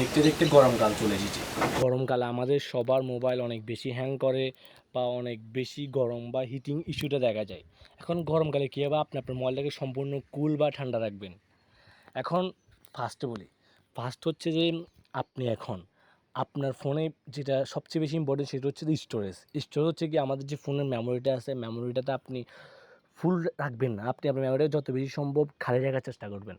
দেখতে দেখতে গরমকাল চলে এসেছে। গরমকালে আমাদের সবার মোবাইল অনেক বেশি হ্যাং করে বা অনেক বেশি গরম বা হিটিং ইস্যুটা দেখা যায়। এখন গরমকালে কী হবে? আপনি আপনার মোবাইলটাকে সম্পূর্ণ কুল বা ঠান্ডা রাখবেন। এখন ফার্স্টে বলি ফার্স্ট হচ্ছে যে আপনি এখন, আপনার ফোনে যেটা সবচেয়ে বেশি ইম্পর্টেন্ট সেটা হচ্ছে স্টোরেজ স্টোরেজ হচ্ছে কি আমাদের যে ফোনের মেমোরিটা আছে মেমোরিটাতে আপনি ফুল রাখবেন না। আপনি আপনার মেমোরিটা যত বেশি সম্ভব খালি রাখার চেষ্টা করবেন।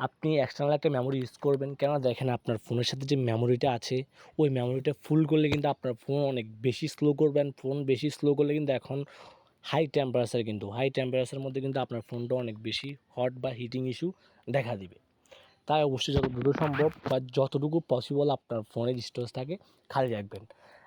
আপনি এক্সটার্নাল একটা মেমোরি ইউজ করবেন। কেন দেখেন আপনার ফোনের সাথে যে মেমোরিটা আছে, ওই মেমোরিটা ফুল করলে কিন্তু আপনার ফোন অনেক বেশি স্লো করবেন। ফোন বেশি স্লো করলে কিন্তু এখন হাই টেম্পারেচার কিন্তু হাই টেম্পারেচারের মধ্যে কিন্তু আপনার ফোনটা অনেক বেশি হট বা হিটিং ইস্যু দেখা দিবে। তাই অবশ্যই যত দ্রুত সম্ভব বা যতটুকু পসিবল আপনার ফোনের স্টোরেজ থাকে, খালি রাখবেন।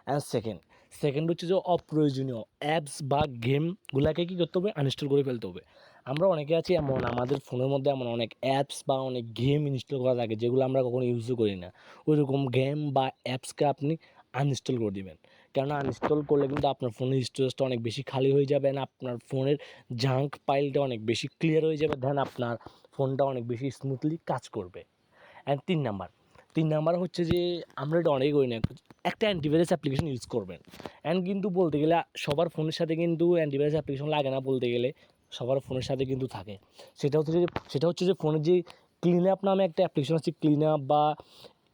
অ্যান্ড সেকেন্ড সেকেন্ড হচ্ছে যে অপ্রয়োজনীয় অ্যাপস বা গেমগুলোকে কী করতে হবে? আনইনস্টল করে ফেলতে হবে। আমরা অনেকে আছি এমন, আমাদের ফোনের মধ্যে এমন অনেক অ্যাপস বা অনেক গেম ইনস্টল করা থাকে, যেগুলো আমরা কখনো ইউজও করি না। ওই রকম গেম বা অ্যাপসকে আপনি আনইনস্টল করে দিবেন। কেননা আনইনস্টল করলে কিন্তু আপনার ফোনের স্টোরেজটা অনেক বেশি খালি হয়ে যাবে না আপনার ফোনের জাঙ্ক ফাইলটা অনেক বেশি ক্লিয়ার হয়ে যাবে দেন আপনার ফোনটা অনেক বেশি স্মুথলি কাজ করবে। অ্যান্ড তিন নাম্বার তিন নাম্বার হচ্ছে যে, আমরা এটা অনেকেই করি না, একটা অ্যান্টিভাইরাস অ্যাপ্লিকেশন ইউজ করবেন। অ্যান্ড কিন্তু বলতে গেলে সবার ফোনের সাথে কিন্তু অ্যান্টিভাইরাস অ্যাপ্লিকেশন লাগে না বলতে গেলে। সবার ফোনের সাথে কিন্তু থাকে। সেটা হচ্ছে যে, সেটা হচ্ছে যে ফোনের যে ক্লিন আপ নামে একটা অ্যাপ্লিকেশন আছে ক্লিন আপ বা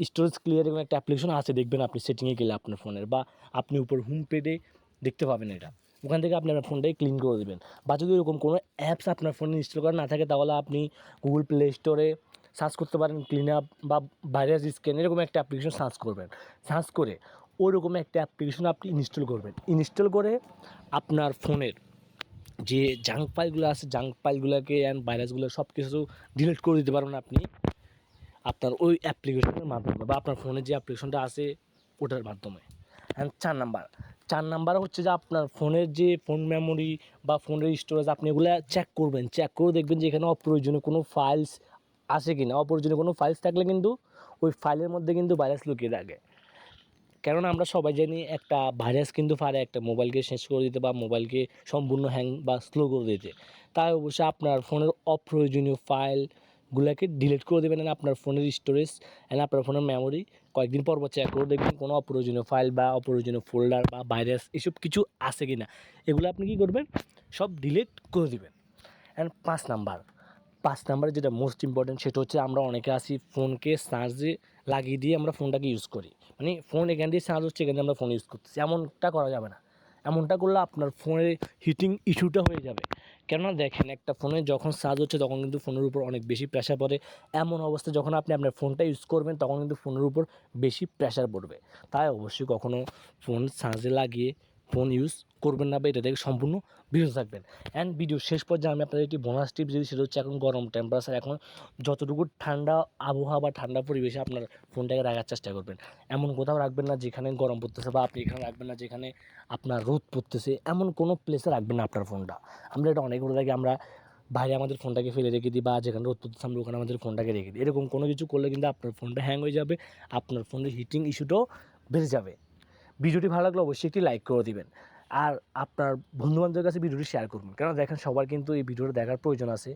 স্টোরেজ ক্লিয়ার এরকম একটা অ্যাপ্লিকেশন আছে, দেখবেন আপনি সেটিংয়ে গেলে আপনার ফোনের বা আপনি উপর হোম পেডে দেখতে পাবেন এটা। ওখান থেকে আপনি আপনার ফোনটাই ক্লিন করে দেবেন। বা যদি এরকম কোনো অ্যাপস আপনার ফোনে ইনস্টল করা না থাকে, তাহলে আপনি গুগল প্লে স্টোরে সার্চ করতে পারেন ক্লিন আপ বা ভাইরাস স্ক্যান এরকম একটা অ্যাপ্লিকেশন সার্চ করবেন। সার্চ করে ওরকম একটা অ্যাপ্লিকেশন আপনি ইনস্টল করবেন। ইনস্টল করে আপনার ফোনের যে জাঙ্ক ফাইলগুলো আছে জাঙ্ক ফাইলগুলোকে অ্যান্ড ভাইরাসগুলো সব কিছু ডিলিট করে দিতে পারবেন আপনি আপনার ওই অ্যাপ্লিকেশনের মাধ্যমে বা আপনার ফোনে যে অ্যাপ্লিকেশনটা আছে, ওটার মাধ্যমে। অ্যান্ড চার নাম্বার চার নাম্বার হচ্ছে যে আপনার ফোনের যে ফোন মেমোরি বা ফোনের স্টোরেজ আপনি এগুলো চেক করবেন। চেক করে দেখবেন যে এখানে অপ্রয়োজনীয় কোনো ফাইলস আছে কি না অপ্রয়োজনীয় কোনো ফাইলস থাকলে কিন্তু ওই ফাইলের মধ্যে কিন্তু ভাইরাস লুকিয়ে থাকে। কেননা আমরা সবাই জানি একটা ভাইরাস কিন্তু পারে একটা মোবাইলকে শেষ করে দিতে বা মোবাইলকে সম্পূর্ণ হ্যাং বা স্লো করে দিতে। তাই অবশ্যই আপনার ফোনের অপ্রয়োজনীয় ফাইলগুলোকে ডিলিট করে দেবেন and আপনার ফোনের স্টোরেজ অ্যান্ড আপনার ফোনের মেমোরি কয়েকদিন পর পর চেক করে দেখবেন কোনো অপ্রয়োজনীয় ফাইল বা অপ্রয়োজনীয় ফোল্ডার বা ভাইরাস এসব কিছু আছে কি না এগুলো আপনি কী করবেন? সব ডিলিট করে দেবেন। অ্যান্ড পাঁচ নাম্বার, পাঁচ নাম্বারে যেটা মোস্ট ইম্পর্টেন্ট সেটা হচ্ছে আমরা অনেকে আসি ফোনকে চার্জে লাগিয়ে দিয়ে আমরা ফোনটাকে ইউজ করি। মানে ফোন এখান দিয়ে চার্জ হচ্ছে, এখান দিয়ে আমরা ফোন ইউজ করতেছি। এমনটা করা যাবে না। এমনটা করলে আপনার ফোনের হিটিং ইস্যুটা হয়ে যাবে। কেননা দেখেন, একটা ফোনে যখন চার্জ হচ্ছে, তখন কিন্তু ফোনের উপর অনেক বেশি প্রেশার পড়ে। এমন অবস্থা যখন আপনি আপনার ফোনটা ইউজ করবেন, তখন কিন্তু ফোনের উপর বেশি প্রেশার পড়বে। তাই অবশ্যই কখনও ফোন চার্জে লাগিয়ে ফোন ইউজ করবেন না বা এটা থেকে সম্পূর্ণ বিরত থাকবেন। অ্যান্ড ভিডিও শেষ পর্যায়ে আমি আপনাদের একটি বোনাস টিপ যদি সেটা হচ্ছে এখন গরম টেম্পারেচার এখন যতটুকু ঠান্ডা আবহাওয়া বা ঠান্ডা পরিবেশে আপনার ফোনটাকে রাখার চেষ্টা করবেন। এমন কোথাও রাখবেন না যেখানে গরম পড়তেছে বা আপনি এখানে রাখবেন না যেখানে আপনার রোদ পড়তেছে, এমন কোনো প্লেসে রাখবেন না আপনার ফোনটা। আমরা এটা অনেক করে থাকি আমরা বাইরে আমাদের ফোনটাকে ফেলে রেখে দিই বা যেখানে রোদ পড়তেছে আমরা ওখানে আমাদের ফোনটাকে রেখে দিই। এরকম কোনো কিছু করলে কিন্তু আপনার ফোনটা হ্যাং হয়ে যাবে, আপনার ফোনের হিটিং ইস্যুটাও বেড়ে যাবে। ভিডিওটি ভালো লাগলে অবশ্যই একটি লাইক করে দিবেন। আর আপনার বন্ধুবান্ধবের কাছে ভিডিওটি শেয়ার করুন কেন দেখেন সবার কিন্তু এই ভিডিওটা দেখার প্রয়োজন আছে।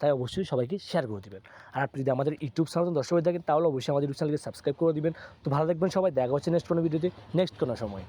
তাই অবশ্যই সবাইকে শেয়ার করে দেবেন। আর আপনি যদি আমাদের ইউটিউব চ্যানেল দর্শক হয়ে থাকেন, তাহলে অবশ্যই আমাদের ইউটিউব চ্যানেলকে সাবস্ক্রাইব করে দেবেন। তো ভালো দেখবেন সবাই, দেখা হচ্ছে নেক্সট কোনো ভিডিওতে নেক্সট কোনো সময়।